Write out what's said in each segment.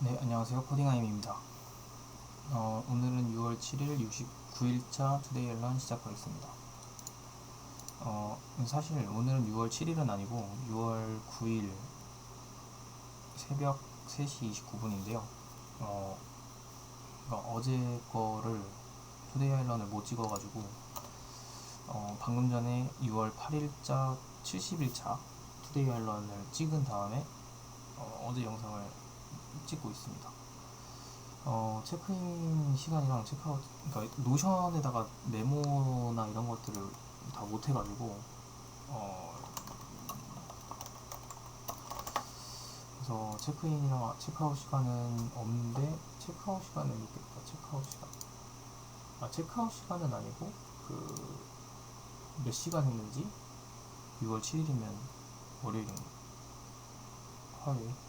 네, 안녕하세요. 코딩아임입니다. 어, 오늘은 6월 7일 69일차 투데이 앨런 시작하겠습니다. 어, 사실 오늘은 6월 7일은 아니고 6월 9일 새벽 3시 29분인데요. 어, 그러니까 어제 거를 투데이 앨런을 못 찍어가지고 어, 방금 전에 6월 8일자 70일차 투데이 앨런을 찍은 다음에 어, 어제 영상을 찍고 있습니다. 어, 체크인 시간이랑 체크아웃, 그러니까 노션에다가 메모나 이런 것들을 다 못해가지고, 어, 그래서 체크인이랑 체크아웃 시간은 없는데, 체크아웃 시간은 있겠다. 체크아웃 시간. 아, 체크아웃 시간은 아니고, 그, 몇 시간 했는지, 6월 7일이면 월요일인가? 화요일.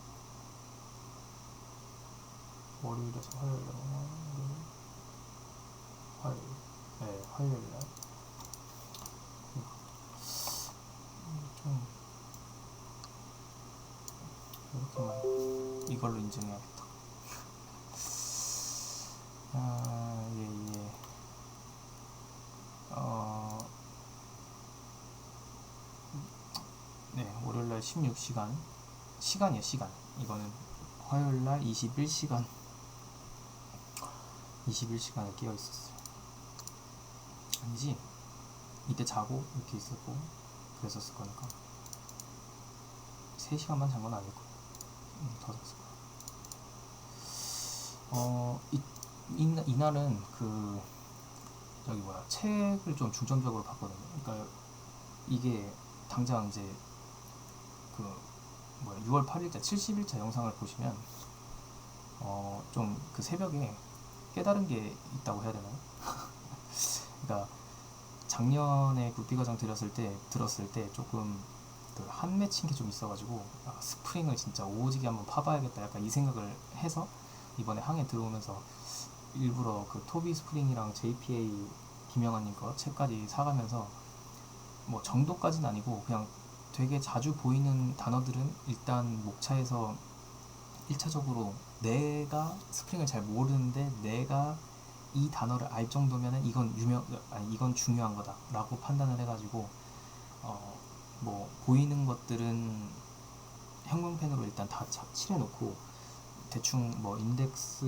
월요일에서 화요일 화요일 화요일. 네 화요일 날 좀 이렇게만 이걸로 인증해야겠다. 아예예. 어, 네 월요일 날 16시간. 시간이요 시간. 이거는 화요일 날 21시간 21시간을 깨어 있었어요. 아니지? 이때 자고 이렇게 있었고 그랬었을 거니까 3시간만 잔 건 아닐 거야. 음, 더 잤을 거야. 어, 이, 이, 이날은 그 저기 뭐야 책을 좀 중점적으로 봤거든요. 그러니까 이게 당장 이제 그 뭐야 6월 8일자 70일차 영상을 보시면 어, 좀 그 새벽에 깨달은 게 있다고 해야 되나요? 그러니까 작년에 굴비과정 들었을 때 들었을 때 조금 그 한 맺힌 게 좀 있어가지고 아, 스프링을 진짜 오지게 한번 파봐야겠다 약간 이 생각을 해서 이번에 항에 들어오면서 일부러 그 토비 스프링이랑 JPA 김영환님 거 책까지 사가면서 뭐 정도까지는 아니고 그냥 되게 자주 보이는 단어들은 일단 목차에서 1차적으로 내가 스프링을 잘 모르는데 내가 이 단어를 알 정도면은 이건 유명 아니 이건 중요한 거다라고 판단을 해가지고 어 뭐 보이는 것들은 형광펜으로 일단 다 칠해놓고 대충 뭐 인덱스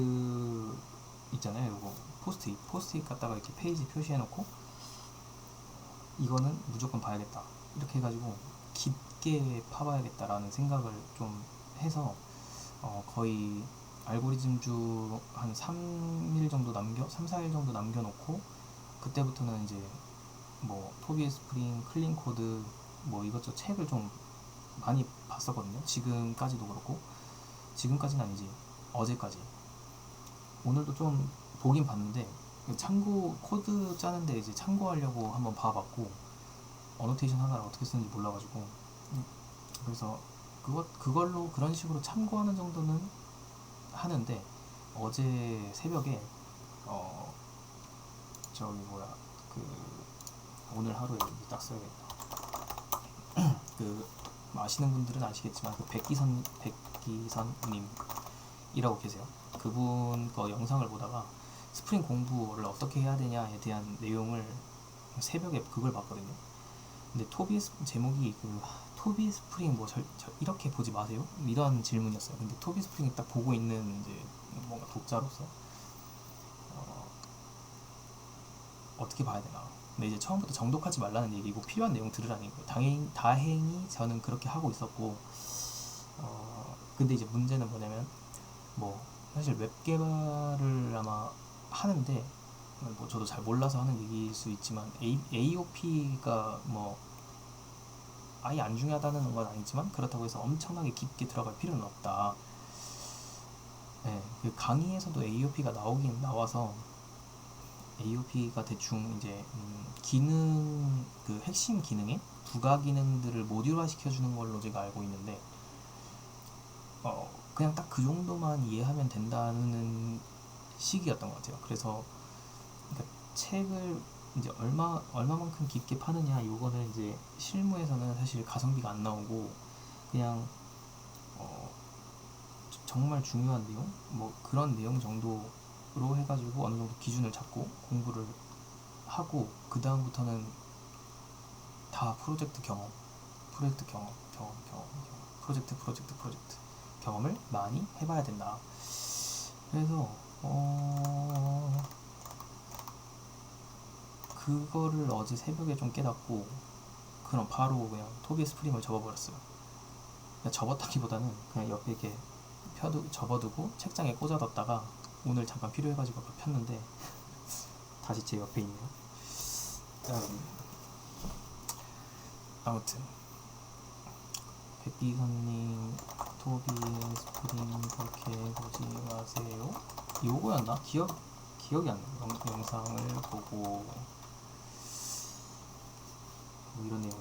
있잖아요. 요거 포스트잇 포스트잇 갖다가 이렇게 페이지 표시해놓고 이거는 무조건 봐야겠다. 이렇게 해가지고 깊게 파봐야겠다라는 생각을 좀 해서 어 거의 알고리즘 주 한 3일 정도 남겨 3, 4일 정도 남겨 놓고 그때부터는 이제 뭐 토비 스프링, 클린 코드 뭐 이것저것 책을 좀 많이 봤었거든요. 지금까지도 그렇고 지금까지는 아니지 어제까지 오늘도 좀 보긴 봤는데 참고 코드 짜는데 이제 참고하려고 한번 봐봤고 어노테이션 하나를 어떻게 쓰는지 몰라가지고 그래서 그것 그걸로 그런 식으로 참고하는 정도는 하는데 어제 새벽에 어 저기 뭐야 그 오늘 하루에 딱 써야겠다. 그 아시는 분들은 아시겠지만 그 백기선 백기선님이라고 계세요. 그분 거 영상을 보다가 스프링 공부를 어떻게 해야 되냐에 대한 내용을 새벽에 그걸 봤거든요. 근데 토비 제목이 그 토비 스프링 뭐 저, 저 이렇게 보지 마세요 이런 질문이었어요. 근데 토비 스프링이 딱 보고 있는 이제 뭔가 독자로서 어, 어떻게 봐야 되나. 근데 이제 처음부터 정독하지 말라는 얘기고 필요한 내용 들으라는 얘기고 다행 다행히 저는 그렇게 하고 있었고 어, 근데 이제 문제는 뭐냐면 뭐 사실 웹 개발을 아마 하는데 뭐 저도 잘 몰라서 하는 얘기일 수 있지만 A, AOP가 뭐 아예 안 중요하다는 건 아니지만 그렇다고 해서 엄청나게 깊게 들어갈 필요는 없다. 네, 그 강의에서도 AOP가 나오긴 나와서 AOP가 대충 이제 음, 기능 그 핵심 기능에 부가 기능들을 모듈화 시켜주는 걸로 제가 알고 있는데 어 그냥 딱 그 정도만 이해하면 된다는 시기였던 것 같아요. 그래서 그러니까 책을 이제 얼마 얼마만큼 깊게 파느냐 요거는 이제 실무에서는 사실 가성비가 안 나오고 그냥 어 정말 중요한 내용? 뭐 그런 내용 정도로 해가지고 어느 정도 기준을 잡고 공부를 하고 그 다음부터는 다 프로젝트 경험 프로젝트 경험 경험 경험. 프로젝트 프로젝트 프로젝트 경험을 많이 해봐야 된다. 그래서 어 그거를 어제 새벽에 좀 깨닫고 그럼 바로 그냥 토비 스프링을 접어버렸어요 그냥 접었다기보다는 그냥 옆에 이렇게 펴두, 접어두고 책장에 꽂아뒀다가 오늘 잠깐 필요해가지고 아까 폈는데 다시 제 옆에 있네요. 음, 아무튼 백기선님 토비의 스프링 그렇게 보지 마세요. 요거였나? 기억 기억이 안. 영- 영상을 보고 뭐 이런 내용.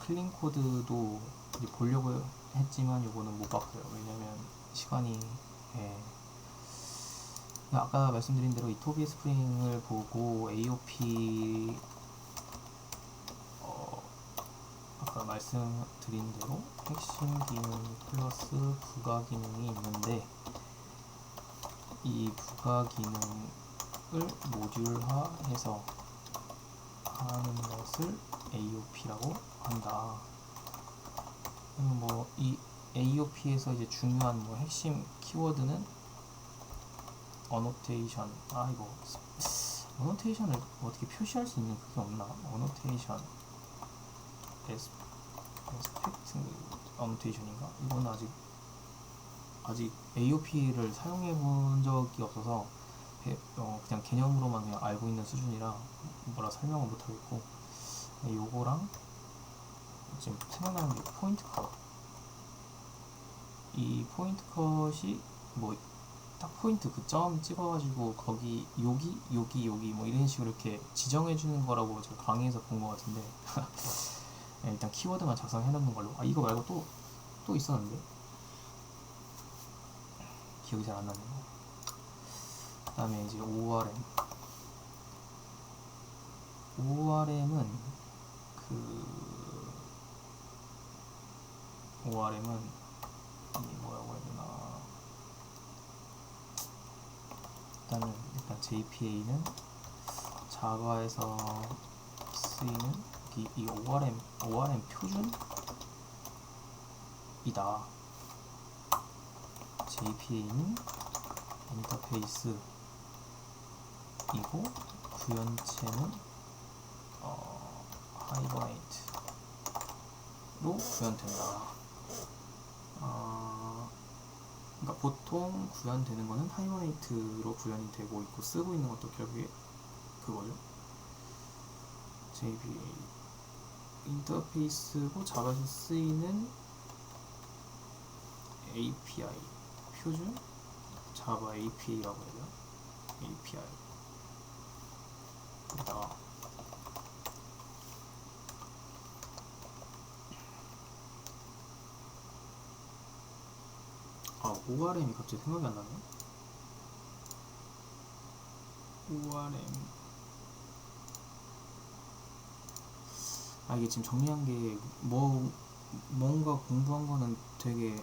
클린 코드도 이제 보려고 했지만 요거는 못 봤어요. 왜냐면 시간이 예. 아까 말씀드린 대로 이 토비 스프링을 보고 AOP 어, 아까 말씀드린 대로 핵심 기능 플러스 부가 기능이 있는데 이 부가 기능을 모듈화해서 하는 것을 AOP라고 한다. 뭐 이 AOP에서 이제 중요한 뭐 핵심 키워드는 어노테이션 아 이거 어노테이션을 어떻게 표시할 수 있는 그게 없나? 어노테이션 에스 에스펙트 어노테이션인가? 이거는 아직 아직 AOP를 사용해 본 적이 없어서 배- 어, 그냥 개념으로만 그냥 알고 있는 수준이라 뭐라 설명을 못 하겠고 요거랑 지금 생각나는 게 포인트 컷. 이 포인트 컷이 뭐 딱 포인트 그 점 찍어가지고 거기 여기 여기 여기 뭐 이런 식으로 이렇게 지정해 주는 거라고 제가 강의에서 본 것 같은데. 네, 일단 키워드만 작성해 놓는 걸로. 아 이거 말고 또또 있었는데. 기억이 잘 안 나네요. 그 다음에 이제 ORM ORM은 그 ORM은 이 뭐라고 해야 되나 일단은 일단 JPA는 자바에서 쓰이는 이, 이 ORM ORM 표준이다. JPA는 인터페이스이고 구현체는 어, 하이버네이트로 구현된다. 어, 그러니까 보통 구현되는 거는 하이버네이트로 구현이 되고 있고 쓰고 있는 것도 결국에 그거죠. JPA 인터페이스고 자바에서 쓰이는 API 표준 자바 API라고 되나? API 여기다가 아 ORM이 갑자기 생각이 안 나네. ORM 아 이게 지금 정리한 게 뭐 뭔가 공부한 거는 되게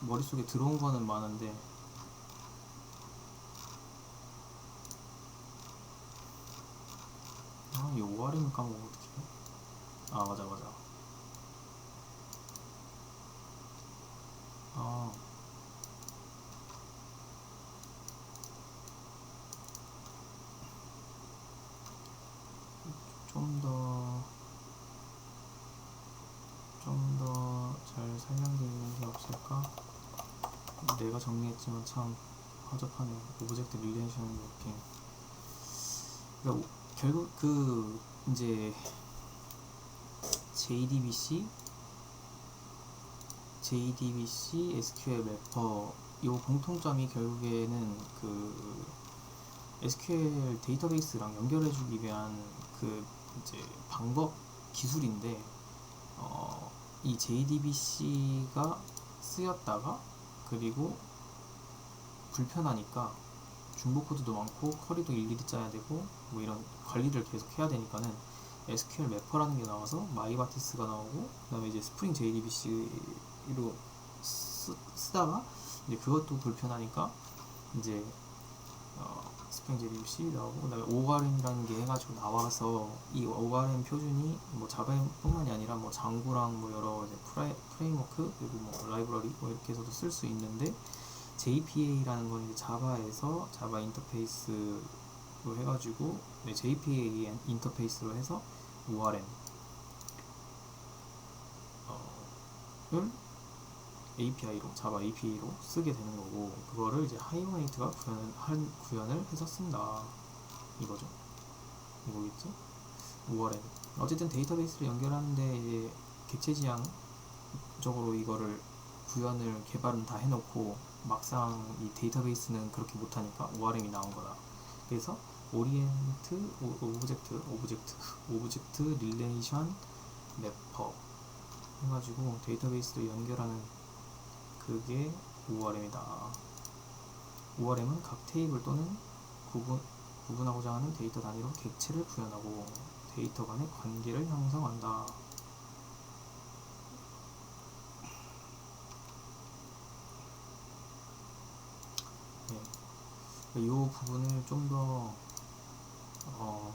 머릿속에 들어온 거는 많은데. 아이 ORM을 까먹어 어떡해? 아 맞아 맞아 아좀 더, 좀 더 잘 설명되어 있는 게 없을까? 내가 정리했지만 참 허접하네. 오브젝트 릴레이션 매핑. 그러니까 오- 결국 그 이제 JDBC, JDBC, SQL 래퍼 요 공통점이 결국에는 그 SQL 데이터베이스랑 연결해주기 위한 그 이제 방법 기술인데 어, 이 JDBC가 쓰였다가 그리고 불편하니까 중복 코드도 많고 커리도 일일이 짜야 되고 뭐 이런 관리를 계속 해야 되니까는 SQL 매퍼라는 게 나와서 마이바티스가 나오고 그다음에 이제 스프링 JDBC 로 쓰, 쓰다가 이제 그것도 불편하니까 이제 어, 스프링 JDBC 나오고 그다음에 ORM이라는 게 해가지고 나와서 이 ORM 표준이 뭐 자바뿐만이 아니라 뭐 장구랑 뭐 여러 이제 프라이, 프레임워크 그리고 뭐 라이브러리 뭐 이렇게 해서도 쓸 수 있는데 JPA라는 건 이제 자바에서 자바 인터페이스로 해가지고 네, JPA 인터페이스로 해서 ORM 을 API로 자바 API로 쓰게 되는 거고 그거를 이제 하이버네이트가 구현을 한 구현을 해서 쓴다. 이거죠. 이거겠지 5월에 어쨌든 데이터베이스를 연결하는데 이제 객체 지향적으로 이거를 구현을 개발은 다 해놓고 막상 이 데이터베이스는 그렇게 못하니까 ORM이 나온 거다. 그래서 오리엔트 오- 오브젝트 오브젝트 오브젝트 릴레이션 래퍼 해가지고 데이터베이스를 연결하는 그게 ORM이다. ORM은 각 테이블 또는 구분, 구분하고자 하는 데이터 단위로 객체를 구현하고 데이터 간의 관계를 형성한다. 네. 이 부분을 좀 더, 어,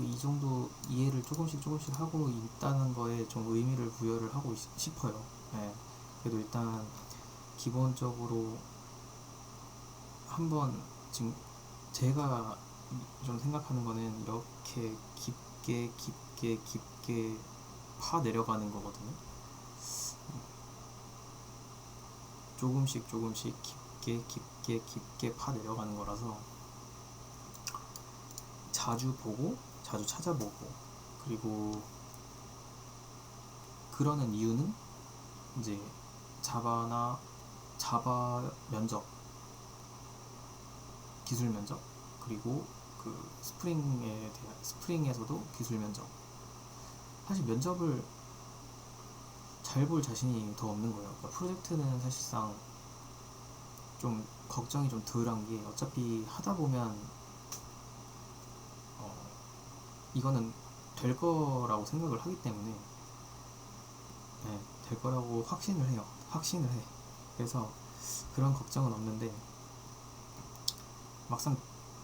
이 정도 이해를 조금씩 조금씩 하고 있다는 거에 좀 의미를 부여를 하고 싶- 싶어요. 예. 그래도 일단 기본적으로 한번 지금 제가 좀 생각하는 거는 이렇게 깊게 깊게 깊게 파 내려가는 거거든요. 조금씩 조금씩 깊게 깊게 깊게 파 내려가는 거라서 자주 보고 자주 찾아보고 그리고 그러는 이유는 이제 자바나 자바 면접 기술 면접 그리고 그 스프링에 대한 스프링에서도 기술 면접 사실 면접을 잘 볼 자신이 더 없는 거예요. 그러니까 프로젝트는 사실상 좀 걱정이 좀 덜한 게 어차피 하다 보면 어, 이거는 될 거라고 생각을 하기 때문에. 네, 될 거라고 확신을 해요. 확신을 해. 그래서 그런 걱정은 없는데 막상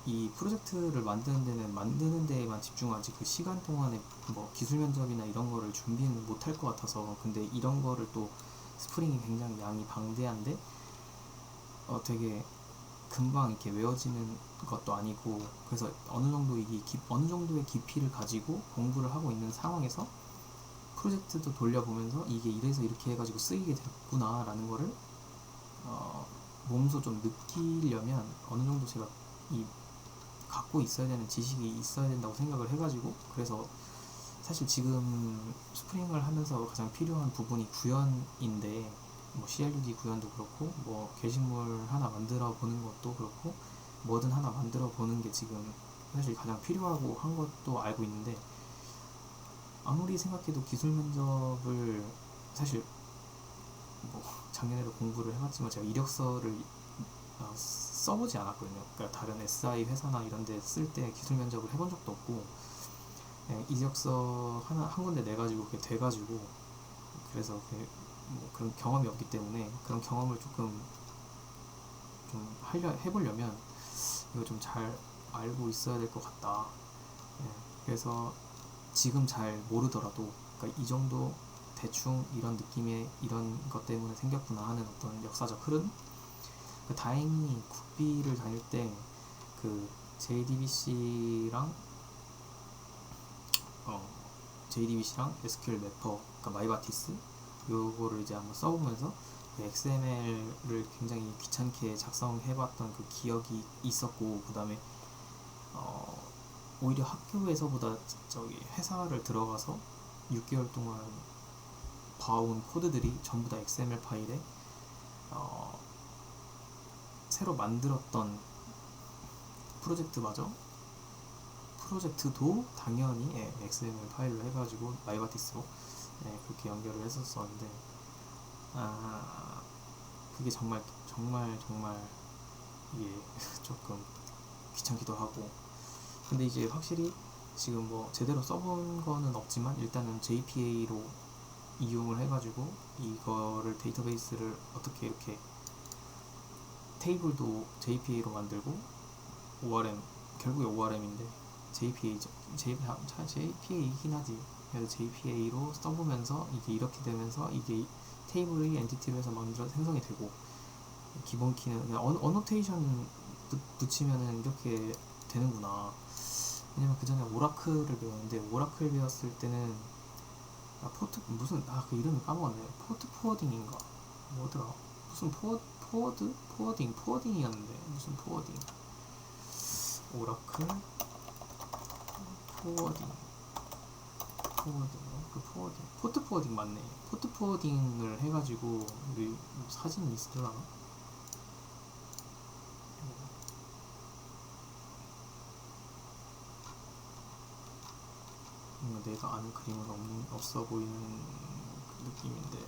이 프로젝트를 만드는 데는 만드는 데에만 집중하지 그 시간 동안에 뭐 기술 면접이나 이런 거를 준비는 못할 것 같아서 근데 이런 거를 또 스프링이 굉장히 양이 방대한데 어 되게 금방 이렇게 외워지는 것도 아니고 그래서 어느 정도 깊- 어느 정도의 깊이를 가지고 공부를 하고 있는 상황에서 프로젝트도 돌려보면서 이게 이래서 이렇게 해가지고 쓰이게 됐구나라는 거를 어, 몸소 좀 느끼려면 어느 정도 제가 이 갖고 있어야 되는 지식이 있어야 된다고 생각을 해가지고 그래서 사실 지금 스프링을 하면서 가장 필요한 부분이 구현인데 뭐 CLUD 구현도 그렇고 뭐 게시물 하나 만들어 보는 것도 그렇고 뭐든 하나 만들어 보는 게 지금 사실 가장 필요하고 한 것도 알고 있는데 아무리 생각해도 기술 면접을 사실 뭐 작년에도 공부를 해봤지만 제가 이력서를 어, 써보지 않았거든요. 그러니까 다른 SI 회사나 이런 데 쓸 때 기술 면접을 해본 적도 없고 그냥 이력서 하나 한 군데 내 가지고 그게 돼 가지고 그래서 그, 뭐 그런 경험이 없기 때문에 그런 경험을 조금 좀 하려 해보려면 이거 좀 잘 알고 있어야 될 것 같다. 예, 그래서 지금 잘 모르더라도 그러니까 이 정도 대충 이런 느낌의 이런 것 때문에 생겼구나 하는 어떤 역사적 흐름? 그 다행히 국비를 다닐 때 그 JDBC랑 어 JDBC랑 SQL 매퍼 그러니까 마이바티스 요거를 이제 한번 써보면서 그 XML을 굉장히 귀찮게 작성해봤던 그 기억이 있었고 그 다음에 어 오히려 학교에서보다 저기 회사를 들어가서 6개월 동안 봐온 코드들이 전부 다 XML 파일에 어, 새로 만들었던 프로젝트마저 프로젝트도 당연히 예, XML 파일로 해가지고 마이바티스로 예, 그렇게 연결을 했었었는데 아 그게 정말 정말 정말 이게 조금 귀찮기도 하고 근데 이제 확실히 지금 뭐 제대로 써본 거는 없지만 일단은 JPA로 이용을 해가지고 이거를 데이터베이스를 어떻게 이렇게 테이블도 JPA로 만들고 ORM 결국에 ORM인데 JPA JPA이긴 하지. 그래서 JPA로 써보면서 이게 이렇게 되면서 이게 테이블의 엔티티로 해서 만들어 생성이 되고 기본 키는 그냥 언, 어노테이션 붙- 붙이면은 이렇게 되는구나 왜냐면 그 전에 오라클을 배웠는데 오라클 배웠을 때는 아 포트 무슨 아 그 이름을 까먹었네. 포트 포워딩인가 뭐더라? 무슨 포워 포워드? 포워딩 포워딩이었는데. 무슨 포워딩. 오라클? 포워딩. 포워딩. 그 포워딩. 포트 포워딩 맞네. 포트 포워딩을 해가지고 우리 사진 있으려나 뭔가 내가 아는 그림은 없는, 없어 보이는 그 느낌인데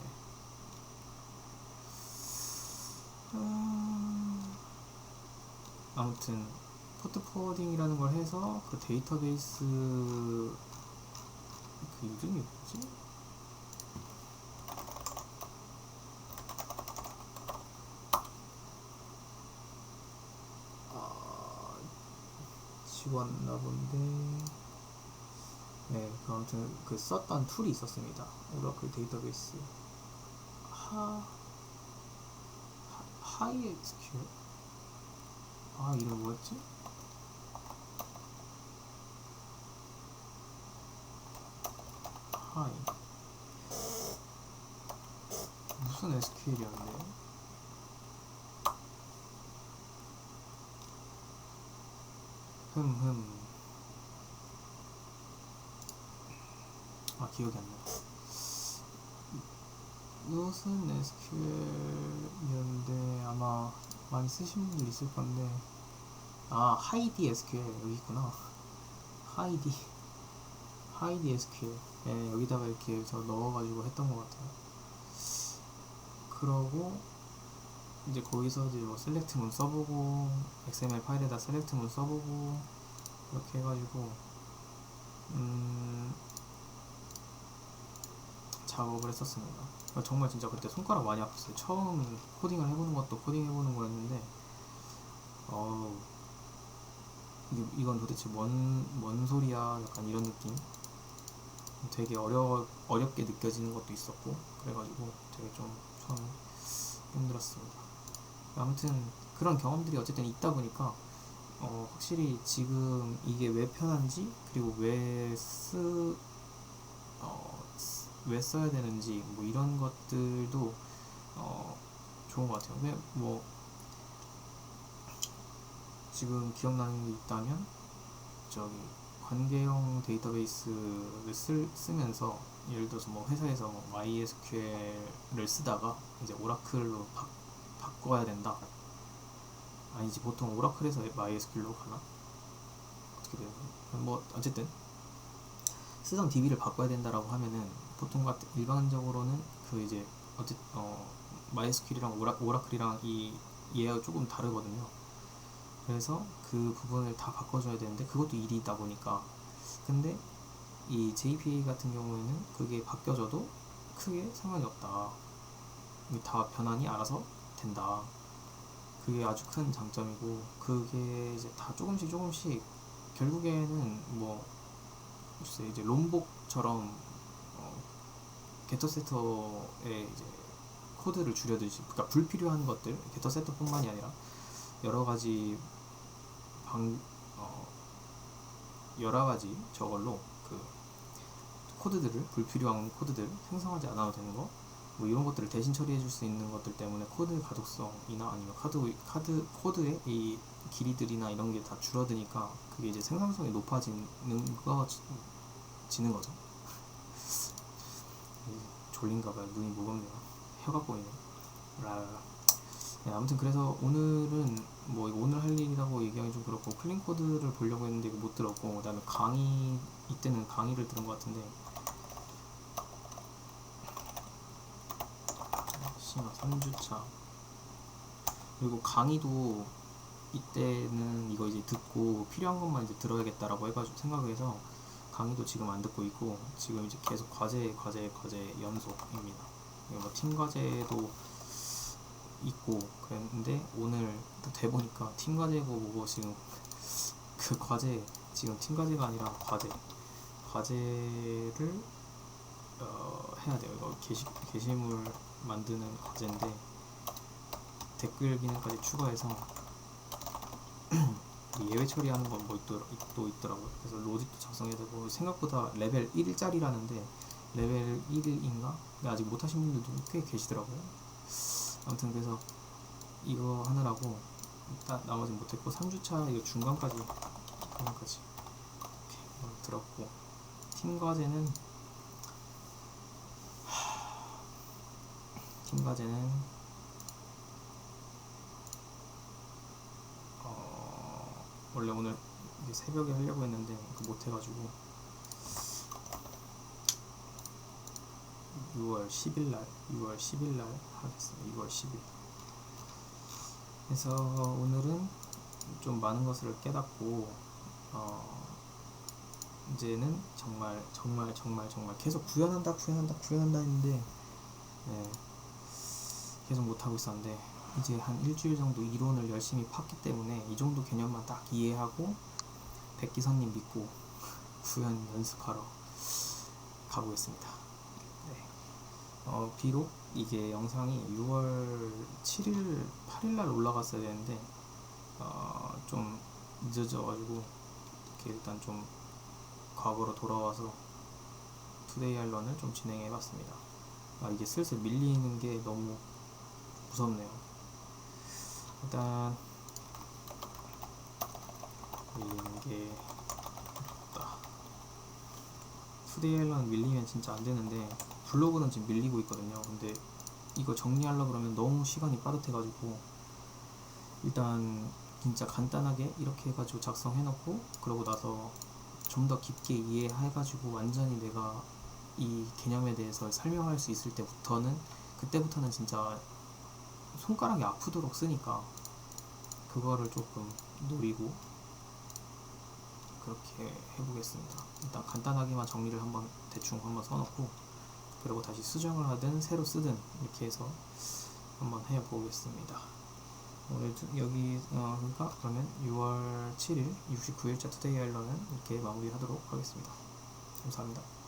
음, 아무튼 포트 포워딩이라는 걸 해서 그 데이터베이스 그 이름이 뭐지? 아, 지웠나 본데 네, 그 아무튼 그 썼던 툴이 있었습니다. 오라클 데이터베이스 하, 하 하이엑스큐 아 이름 뭐였지? 하이 무슨 SQL이었는데? 흠흠 아 기억이 안 나. 무슨 SQL이었는데 아마 많이 쓰신 분들 있을 건데 아 하이디 SQL 여기 있구나. 하이디 하이디 SQL 예, 여기다가 이렇게 해서 넣어가지고 했던 것 같아요. 그러고 이제 거기서 이제 뭐 셀렉트문 써보고 XML 파일에다 셀렉트문 써보고 이렇게 해가지고 음 작업을 했었습니다. 그러니까 정말 진짜 그때 손가락 많이 아팠어요. 처음 코딩을 해보는 것도 코딩 해보는 거였는데, 이게, 이건 도대체 뭔, 뭔 소리야? 약간 이런 느낌. 되게 어려, 어렵게 느껴지는 것도 있었고, 그래가지고 되게 좀 처음에 힘들었습니다. 아무튼 그런 경험들이 어쨌든 있다 보니까, 어, 확실히 지금 이게 왜 편한지, 그리고 왜 쓰, 어, 왜 써야 되는지 뭐 이런 것들도 어 좋은 것 같아요. 근데 뭐 지금 기억나는 게 있다면 저기 관계형 데이터베이스를 쓸, 쓰면서 예를 들어서 뭐 회사에서 뭐 MySQL을 쓰다가 이제 오라클로 바, 바꿔야 된다. 아니지 보통 오라클에서 MySQL로 가나? 어떻게 돼요? 뭐 어쨌든 쓰던 DB를 바꿔야 된다라고 하면은 보통 같은 일반적으로는 그 이제 어쨌 어 MySQL이랑 오라, 오라클이랑 이 얘가 조금 다르거든요. 그래서 그 부분을 다 바꿔줘야 되는데 그것도 일이다 보니까 근데 이 JPA 같은 경우에는 그게 바뀌어져도 크게 상관이 없다. 다 변환이 알아서 된다. 그게 아주 큰 장점이고 그게 이제 다 조금씩 조금씩 결국에는 뭐 글쎄 이제 롬복처럼 어, 게터 세터에 이제 코드를 줄여듯이 그러니까 불필요한 것들 게터 세터뿐만이 아니라 여러 가지 방 어, 여러 가지 저걸로 그 코드들을 불필요한 코드들 생성하지 않아도 되는 거 뭐 이런 것들을 대신 처리해 줄 수 있는 것들 때문에 코드 가독성이나 아니면 카드 카드 코드의 이 길이들이나 이런 게 다 줄어드니까 그게 이제 생산성이 높아지는 거 지는 거죠. 졸린가 봐요. 눈이 무겁네요. 혀가 보이네. 라라라. 네, 아무튼 그래서 오늘은 뭐 오늘 할 일이라고 얘기하기 좀 그렇고 클린 코드를 보려고 했는데 못 들었고 그다음에 강의 이때는 강의를 들은 것 같은데 심화 3주차 그리고 강의도 이때는 이거 이제 듣고 필요한 것만 이제 들어야겠다라고 해가지고 생각을 해서 강의도 지금 안 듣고 있고 지금 이제 계속 과제 과제 과제 연속입니다. 뭐팀 과제도 있고 그랬는데 오늘 또 돼보니까 팀 과제고 뭐고 지금 그 과제 지금 팀 과제가 아니라 과제 과제를 어, 해야 돼요. 이거 게시 게시물 만드는 과제인데 댓글 기능까지 추가해서 예외 처리하는 건 뭐 또 있더라고요. 그래서 로직도 작성해야 되고 생각보다 레벨 1일짜리라는데 레벨 1인가? 아직 못하신 분들도 꽤 계시더라고요. 아무튼 그래서 이거 하느라고 일단 나머지 못했고 3주차 이거 중간까지 중간까지 들었고 팀 과제는 팀 과제는 어, 원래 오늘 새벽에 하려고 했는데 그 못해가지고 6월 10일 날 6월 10일 날 하겠습니다. 6월 10일. 그래서 오늘은 좀 많은 것을 깨닫고 어, 이제는 정말 정말 정말 정말 계속 구현한다 구현한다 구현한다 했는데 네, 계속 못 하고 있었는데 이제 한 일주일 정도 이론을 열심히 팠기 때문에 이 정도 개념만 딱 이해하고 백기선님 믿고 구현 연습하러 가보겠습니다. 네. 어, 비록 이게 영상이 6월 7일, 8일 날 올라갔어야 되는데 어, 좀 늦어져가지고 이렇게 일단 좀 과거로 돌아와서 투데이 알런을 좀 진행해봤습니다. 아, 이게 슬슬 밀리는 게 너무 무섭네요. 일단 밀리는 게. 투데이 알런 밀리면 진짜 안 되는데 블로그는 지금 밀리고 있거든요. 근데 이거 정리하려 그러면 너무 시간이 빠듯해가지고 일단 진짜 간단하게 이렇게 해가지고 작성해놓고 그러고 나서 좀 더 깊게 이해해가지고 완전히 내가 이 개념에 대해서 설명할 수 있을 때부터는 그때부터는 진짜 손가락이 아프도록 쓰니까 그거를 조금 노리고 그렇게 해보겠습니다. 일단 간단하게만 정리를 한번 대충 한번 써놓고 그리고 다시 수정을 하든 새로 쓰든 이렇게 해서 한번 해보겠습니다. 오늘 두- 여기 어, 그러니까 그러면 6월 7일 69일차 투데이 알런은 이렇게 마무리하도록 하겠습니다. 감사합니다.